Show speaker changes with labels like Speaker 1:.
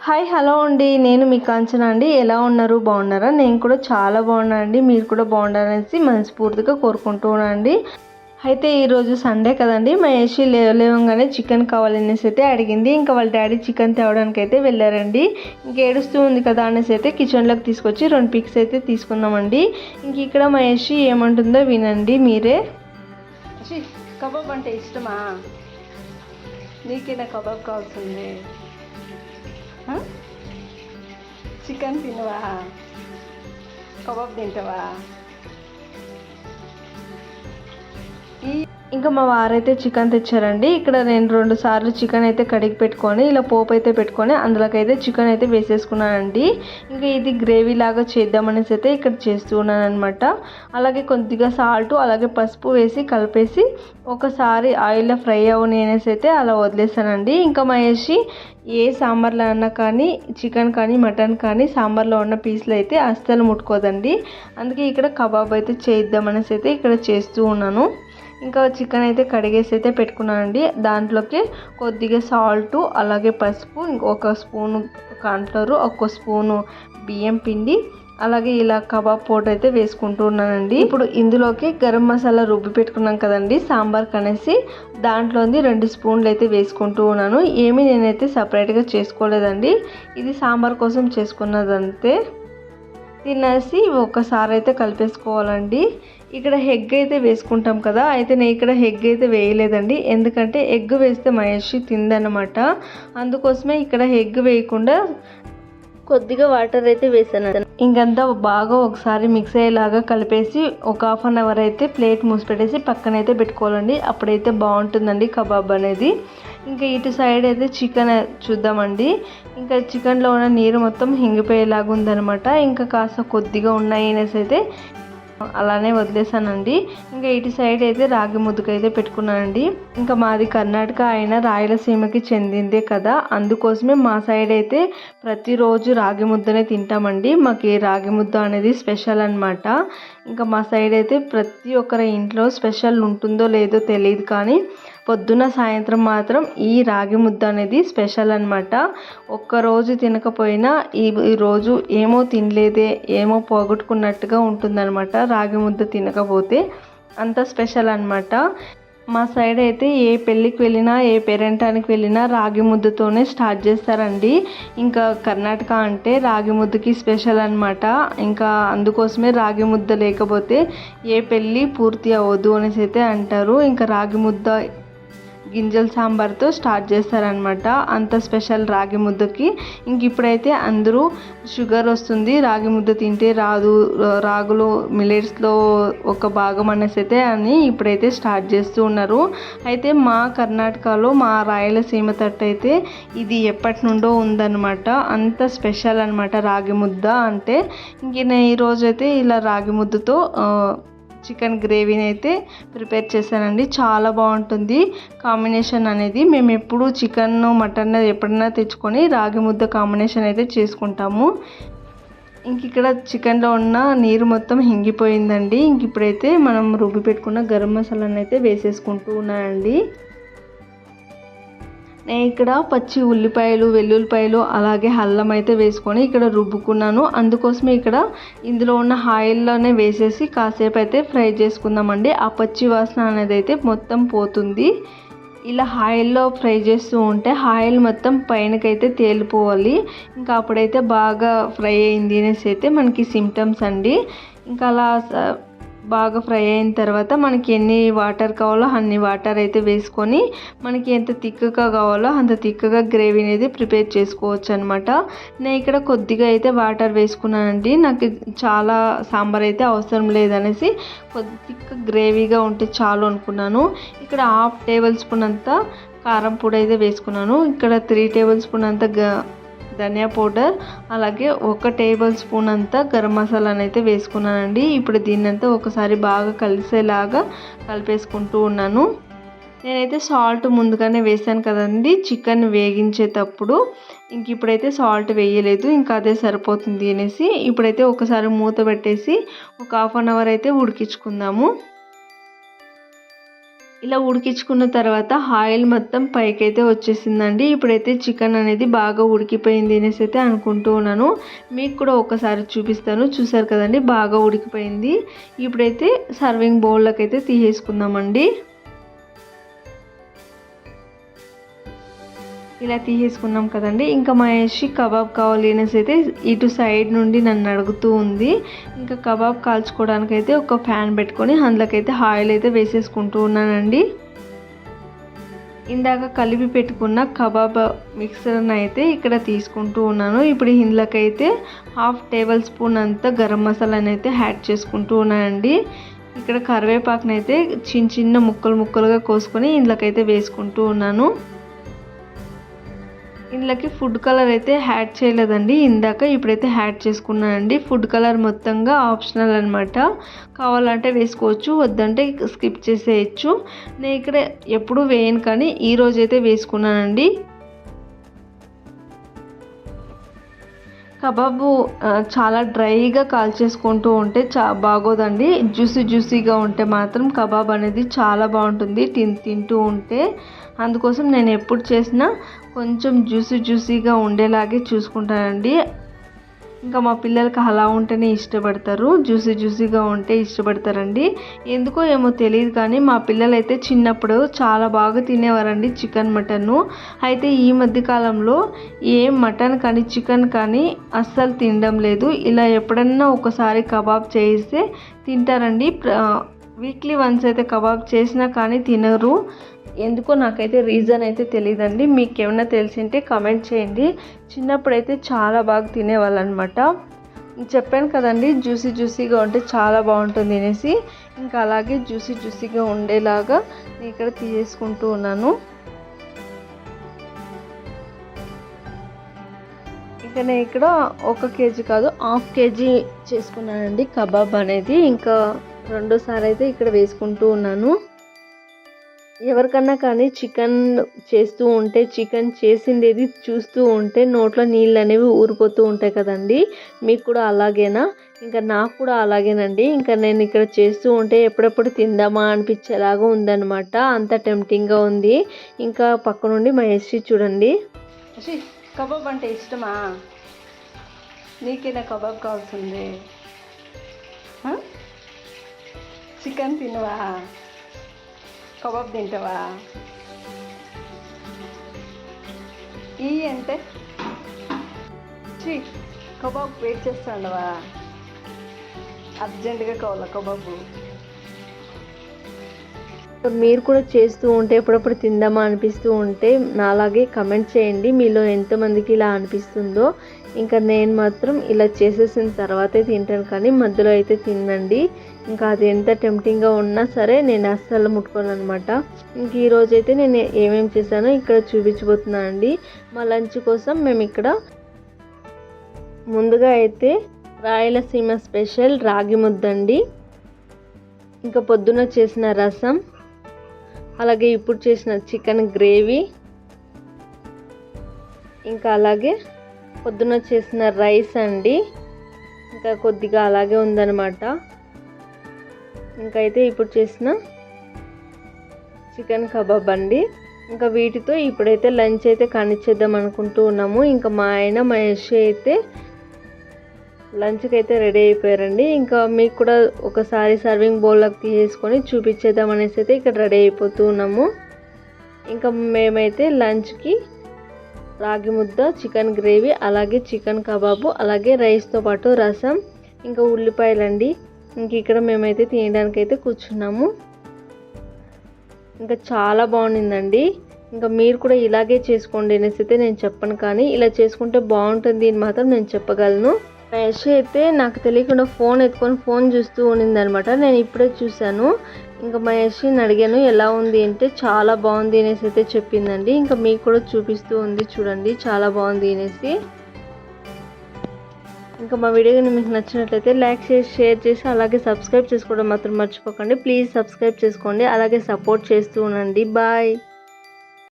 Speaker 1: Hi hello అండి. నేను మీ కాంచన అండి. ఎలా ఉన్నారు? బాగున్నారా? నేను కూడా చాలా బాగున్నాను అండి. మీరు కూడా బాగుండాలనేసి మనస్ఫూర్తిగా కోరుకుంటున్నాను అండి. అయితే ఈరోజు సండే కదండి. మా లేవలేవంగానే చికెన్ కావాలనేసి అయితే అడిగింది. ఇంకా వాళ్ళ డాడీ చికెన్ తేవడానికి అయితే వెళ్ళారండి. ఇంక ఏడుస్తూ ఉంది కదా అనేసి అయితే కిచెన్లోకి తీసుకొచ్చి రెండు పిక్స్ అయితే తీసుకున్నామండి. ఇంక ఇక్కడ మా ఏమంటుందో వినండి మీరే. కబాబ్ అంటే ఇష్టమా? నీకేనా కబాబ్ కావాల్సింది. చికెన్ తినవా కబాబ్ తింటావా ఇంకా మా వారైతే చికెన్ తెచ్చారండి. ఇక్కడ నేను రెండు సార్లు చికెన్ అయితే కడిగి పెట్టుకొని ఇలా పోపు అయితే పెట్టుకొని అందులోకైతే చికెన్ అయితే వేసేసుకున్నానండి. ఇంకా ఇది గ్రేవీ లాగా చేద్దామనేసి అయితే ఇక్కడ చేస్తూ ఉన్నాను అనమాట అలాగే కొద్దిగా సాల్ట్ అలాగే పసుపు వేసి కలిపేసి ఒకసారి ఆయిల్లో ఫ్రై అవ్వని అనేసి అయితే అలా వదిలేసానండి. ఇంకా మహేషి ఏ సాంబార్లో అన్నా కానీ చికెన్ కానీ మటన్ కానీ సాంబార్లో ఉన్న పీసులు అయితే అస్సలు ముట్టుకోదండి. అందుకే ఇక్కడ కబాబ్ అయితే చేద్దామనేసి అయితే ఇక్కడ చేస్తూ ఉన్నాను. ఇంకా చికెన్ అయితే కడిగేసి అయితే పెట్టుకున్నానండి. దాంట్లోకి కొద్దిగా సాల్ట్ అలాగే పసుపు ఒక స్పూను కాన్ఫ్లవర్ ఒక స్పూను బియ్యం పిండి అలాగే ఇలా కబాబ్ పౌడర్ అయితే వేసుకుంటూ ఉన్నానండి. ఇప్పుడు ఇందులోకి గరం మసాలా రుబ్బి పెట్టుకున్నాం కదండి సాంబార్ కనేసి దాంట్లోని రెండు స్పూన్లు అయితే వేసుకుంటూ ఉన్నాను. ఏమీ నేనైతే సపరేట్గా చేసుకోలేదండి. ఇది సాంబార్ కోసం చేసుకున్నదంతే. తినేసి ఒకసారి అయితే కలిపేసుకోవాలండి. ఇక్కడ హెగ్ అయితే వేసుకుంటాం కదా అయితే నేను ఇక్కడ హెగ్ అయితే వేయలేదండి. ఎందుకంటే ఎగ్ వేస్తే మహేషి తిందనమాట అందుకోసమే ఇక్కడ హెగ్ వేయకుండా కొద్దిగా వాటర్ అయితే వేసాను. ఇంకంతా బాగా ఒకసారి మిక్స్ అయ్యేలాగా కలిపేసి ఒక హాఫ్ అన్ అవర్ అయితే ప్లేట్ మూసిపెట్టేసి పక్కనైతే పెట్టుకోవాలండి. అప్పుడైతే బాగుంటుందండి కబాబ్ అనేది. ఇంకా ఇటు సైడ్ అయితే చికెన్ చూద్దామండి. ఇంకా చికెన్లో ఉన్న నీరు మొత్తం హింగిపోయేలాగా ఉందనమాట ఇంకా కాస్త కొద్దిగా ఉన్నాయి అనేసి అయితే అలానే వదిలేసానండి. ఇంకా ఇటు సైడ్ అయితే రాగి ముద్దకైతే పెట్టుకున్నానండి. ఇంకా మాది కర్ణాటక అయిన రాయలసీమకి చెందిందే కదా. అందుకోసమే మా సైడ్ అయితే ప్రతిరోజు రాగి ముద్దనే తింటామండి. మాకు రాగి ముద్ద అనేది స్పెషల్ అనమాట ఇంకా మా సైడ్ అయితే ప్రతి ఒక్కరి ఇంట్లో స్పెషల్ ఉంటుందో లేదో తెలియదు కానీ పొద్దున సాయంత్రం మాత్రం ఈ రాగి ముద్ద అనేది స్పెషల్ అనమాట ఒక్కరోజు తినకపోయినా ఈ ఈరోజు ఏమో తినలేదే ఏమో పోగొట్టుకున్నట్టుగా ఉంటుందన్నమాట రాగి ముద్ద తినకపోతే. అంత స్పెషల్ అనమాట మా సైడ్ అయితే ఏ పెళ్ళికి వెళ్ళినా ఏ పేరెంటానికి వెళ్ళినా రాగి ముద్దతోనే స్టార్ట్ చేస్తారండి. ఇంకా కర్ణాటక అంటే రాగి ముద్దకి స్పెషల్ అనమాట ఇంకా అందుకోసమే రాగి ముద్ద లేకపోతే ఏ పెళ్ళి పూర్తి అవ్వదు అనేసి అయితే అంటారు. ఇంకా రాగి ముద్ద గింజల సాంబార్తో స్టార్ట్ చేస్తారనమాట అంత స్పెషల్ రాగి ముద్దకి. ఇంక ఇప్పుడైతే అందరూ షుగర్ వస్తుంది రాగి ముద్ద తింటే రాదు రాగులు మిలెట్స్లో ఒక భాగం అనేసి అయితే అని ఇప్పుడైతే స్టార్ట్ చేస్తూ ఉన్నారు. అయితే మా కర్ణాటకలో మా రాయలసీమ తట్టు అయితే ఇది ఎప్పటి నుండో ఉందన్నమాట. అంత స్పెషల్ అనమాట రాగి ముద్ద అంటే. ఇంక నేను ఈరోజైతే ఇలా రాగి ముద్దతో చికెన్ గ్రేవీని అయితే ప్రిపేర్ చేశానండి. చాలా బాగుంటుంది. కాంబినేషన్ అనేది మేము ఎప్పుడు చికెన్ మటన్ ఎప్పుడైనా తెచ్చుకొని రాగి ముద్ద కాంబినేషన్ అయితే చేసుకుంటాము. ఇంక ఇక్కడ చికెన్లో ఉన్న నీరు మొత్తం హింగిపోయిందండి. ఇంక ఇప్పుడైతే మనం రుబ్బి పెట్టుకున్న గరం మసాలాను అయితే వేసేసుకుంటూ ఉన్నానండి. నేను ఇక్కడ పచ్చి ఉల్లిపాయలు వెల్లుల్లిపాయలు అలాగే అల్లం అయితే వేసుకొని ఇక్కడ రుబ్బుకున్నాను. అందుకోసమే ఇక్కడ ఇందులో ఉన్న ఆయిల్లోనే వేసేసి కాసేపు అయితే ఫ్రై చేసుకుందామండి. ఆ పచ్చి వాసన అనేది అయితే మొత్తం పోతుంది. ఇలా ఆయిల్లో ఫ్రై చేస్తూ ఉంటే ఆయిల్ మొత్తం పైనకైతే తేలిపోవాలి. ఇంకా అప్పుడైతే బాగా ఫ్రై అయింది అనేసి అయితే మనకి సిమ్టమ్స్ అండి. ఇంకా అలా బాగా ఫ్రై అయిన తర్వాత మనకి ఎన్ని వాటర్ కావాలో అన్ని వాటర్ అయితే వేసుకొని మనకి ఎంత థిక్గా కావాలో అంత థిక్గా గ్రేవీ అనేది ప్రిపేర్ చేసుకోవచ్చు అనమాట నేను ఇక్కడ కొద్దిగా అయితే వాటర్ వేసుకున్నానండి. నాకు చాలా సాంబార్ అయితే అవసరం లేదనేసి కొద్దిగా గ్రేవీగా ఉంటే చాలు అనుకున్నాను. ఇక్కడ హాఫ్ టేబుల్ స్పూన్ అంతా కారం పొడి అయితే వేసుకున్నాను. ఇక్కడ త్రీ టేబుల్ స్పూన్ అంత ధనియా పౌడర్ అలాగే ఒక టేబుల్ స్పూన్ అంతా గరం మసాలాను అయితే వేసుకున్నానండి. ఇప్పుడు దీన్నంతా ఒకసారి బాగా కలిసేలాగా కలిపేసుకుంటూ ఉన్నాను. నేనైతే సాల్ట్ ముందుగానే వేసాను కదండి చికెన్ వేగించేటప్పుడు. ఇంక ఇప్పుడైతే సాల్ట్ వేయలేదు ఇంకా అదే సరిపోతుంది అనేసి ఇప్పుడైతే ఒకసారి మూత పెట్టేసి ఒక హాఫ్ అన్ అవర్ అయితే ఉడికించుకుందాము. ఇలా ఉడికించుకున్న తర్వాత ఆయిల్ మొత్తం పైకైతే వచ్చేసిందండి. ఇప్పుడైతే చికెన్ అనేది బాగా ఉడికిపోయింది అనేసి అయితే అనుకుంటూ ఉన్నాను. మీకు కూడా ఒకసారి చూపిస్తాను. చూసారు కదండి? బాగా ఉడికిపోయింది. ఇప్పుడైతే సర్వింగ్ బౌల్లోకి అయితే తీసేసుకుందామండి. ఇలా తీసేసుకున్నాం కదండి. ఇంకా మహేష్ కబాబ్ కావాలి అనేసి అయితే ఇటు సైడ్ నుండి నన్ను అడుగుతూ ఉంది. ఇంకా కబాబ్ కాల్చుకోవడానికి అయితే ఒక ఫ్యాన్ పెట్టుకొని అందులోకైతే ఆయిల్ అయితే వేసేసుకుంటూ ఉన్నానండి. ఇందాక కలిపి పెట్టుకున్న కబాబ్ మిక్సర్ని అయితే ఇక్కడ తీసుకుంటూ ఉన్నాను. ఇప్పుడు ఇందులోకైతే హాఫ్ టేబుల్ స్పూన్ అంతా గరం మసాలాని అయితే యాడ్ చేసుకుంటూ ఉన్నానండి. ఇక్కడ కరివేపాకునైతే చిన్న చిన్న ముక్కలు ముక్కలుగా కోసుకొని ఇందులోకైతే వేసుకుంటూ ఉన్నాను. ఇందులోకి ఫుడ్ కలర్ అయితే హ్యాడ్ చేయలేదండి. ఇందాక ఇప్పుడైతే యాడ్ చేసుకున్నానండి. ఫుడ్ కలర్ మొత్తంగా ఆప్షనల్ అనమాట కావాలంటే వేసుకోవచ్చు వద్దంటే స్కిప్ చేసేయచ్చు. నేను ఇక్కడ ఎప్పుడు వేయను కానీ ఈరోజు అయితే వేసుకున్నానండి. కబాబు చాలా డ్రైగా కాల్చేసుకుంటూ ఉంటే చా బాగోదండి. జ్యూసీ జ్యూసీగా ఉంటే మాత్రం కబాబ్ అనేది చాలా బాగుంటుంది. తిన్ తింటూ ఉంటే. అందుకోసం నేను ఎప్పుడు చేసినా కొంచెం జ్యూసీ జ్యూసీగా ఉండేలాగే చూసుకుంటానండి ఇంకా మా పిల్లలకి అలా ఉంటేనే ఇష్టపడతారు. జ్యూసీ జ్యూసీగా ఉంటే ఇష్టపడతారండి. ఎందుకో ఏమో తెలియదు కానీ మా పిల్లలు అయితే చిన్నప్పుడు చాలా బాగా తినేవారండి చికెన్ మటన్. అయితే ఈ మధ్య కాలంలో ఏ మటన్ కానీ చికెన్ కానీ అస్సలు తినడం లేదు. ఇలా ఎప్పుడన్నా ఒకసారి కబాబ్ చేయిస్తే తింటారండి. వీక్లీ వన్స్ అయితే కబాబ్ చేసినా కానీ తినరు. ఎందుకో నాకైతే రీజన్ అయితే తెలియదండి మీకు ఏమైనా తెలిసింటే కామెంట్ చేయండి. చిన్నప్పుడైతే చాలా బాగా తినేవాళ్ళు అనమాట చెప్పాను కదండి జ్యూసీ జ్యూసీగా ఉంటే చాలా బాగుంటుంది అనేసి. ఇంకా అలాగే జ్యూసీ జ్యూసీగా ఉండేలాగా నేను ఇక్కడ తీసేసుకుంటూ ఉన్నాను. ఇక నేను ఇక్కడ ఒక కేజీ కాదు హాఫ్ కేజీ చేసుకున్నానండి కబాబ్ అనేది. ఇంకా రెండోసారి అయితే ఇక్కడ వేసుకుంటూ ఉన్నాను. ఎవరికన్నా కానీ చికెన్ చేస్తూ ఉంటే చికెన్ చేసిందేది చూస్తూ ఉంటే నోట్లో నీళ్ళు అనేవి ఊరిపోతూ ఉంటాయి కదండి. మీకు కూడా అలాగేనా? ఇంకా నాకు కూడా అలాగేనండి. ఇంకా నేను ఇక్కడ చేస్తూ ఉంటే ఎప్పుడెప్పుడు తిందామా అనిపించేలాగా ఉందన్నమాట. అంత టెంప్టింగ్గా ఉంది. ఇంకా పక్క నుండి మా చూడండి కబాబ్ అంటే ఇష్టమా? నీకేనా కబాబ్ కావాల్సింది? చికెన్ తినవా? కబాబ్ తింటావా? ఈ అంటే? చీ కబాబ్ వెయిట్ చేస్తాడవా అర్జెంటుగా కావాలా కబాబు? మీరు కూడా చేస్తూ ఉంటే ఎప్పుడప్పుడు తిందామా అనిపిస్తూ ఉంటే నాలాగే కమెంట్ చేయండి. మీలో ఎంతమందికి ఇలా అనిపిస్తుందో ఇంకా నేను మాత్రం ఇలా చేసేసిన తర్వాతే తింటాను కానీ మధ్యలో అయితే తినండి ఇంకా అది ఎంత టెంప్టింగ్గా ఉన్నా సరే నేను అస్సలు ముట్టుకోను అనమాట ఇంక ఈరోజు అయితే నేను ఏమేమి చేశానో ఇక్కడ చూపించబోతున్నాను అండి. మా లంచ్ కోసం మేము ఇక్కడ ముందుగా అయితే రాయలసీమ స్పెషల్ రాగి ముద్దండి. ఇంకా పొద్దున చేసిన రసం అలాగే ఇప్పుడు చేసిన చికెన్ గ్రేవీ ఇంకా అలాగే పొద్దున చేసిన రైస్ అండి. ఇంకా కొద్దిగా అలాగే ఉందన్నమాట. ఇంకైతే అయితే ఇప్పుడు చేసిన చికెన్ కబాబ్ అండి. ఇంకా వీటితో ఇప్పుడైతే లంచ్ అయితే కానిచ్చేద్దాం అనుకుంటూ ఉన్నాము. ఇంకా మా ఆయన మా యశ్ అయితే లంచ్కి అయితే రెడీ అయిపోయారండి. ఇంకా మీకు కూడా ఒకసారి సర్వింగ్ బౌల్లోకి తీసేసుకొని చూపించేద్దాం అనేసి అయితే ఇక్కడ రెడీ అయిపోతూ ఉన్నాము. ఇంకా మేమైతే లంచ్కి రాగి ముద్ద చికెన్ గ్రేవీ అలాగే చికెన్ కబాబు అలాగే రైస్తో పాటు రసం ఇంకా ఉల్లిపాయలండి. ఇంక ఇక్కడ మేమైతే తినడానికి అయితే కూర్చున్నాము. ఇంకా చాలా బాగుండిందండి. ఇంకా మీరు కూడా ఇలాగే చేసుకోండి అనేసి అయితే నేను చెప్పను కానీ ఇలా చేసుకుంటే బాగుంటుంది అని మాత్రం నేను చెప్పగలను. యశ్ అయితే నాకు తెలియకుండా ఫోన్ ఎత్తుకొని ఫోన్ చూస్తూ ఉండింది అనమాట నేను ఇప్పుడే చూశాను. ఇంకా మా యశ్ని అడిగాను ఎలా ఉంది? అంటే చాలా బాగుంది అనేసి అయితే చెప్పిందండి. ఇంకా మీకు కూడా చూపిస్తూ ఉంది చూడండి చాలా బాగుంది అనేసి. ఇంకా మా వీడియోని మీకు నచ్చినట్లయితే లైక్ చేసి షేర్ చేసి అలాగే సబ్స్క్రైబ్ చేసుకోవడం మాత్రం మర్చిపోకండి. ప్లీజ్ సబ్స్క్రైబ్ చేసుకోండి అలాగే సపోర్ట్ చేస్తూ ఉండండి. బాయ్.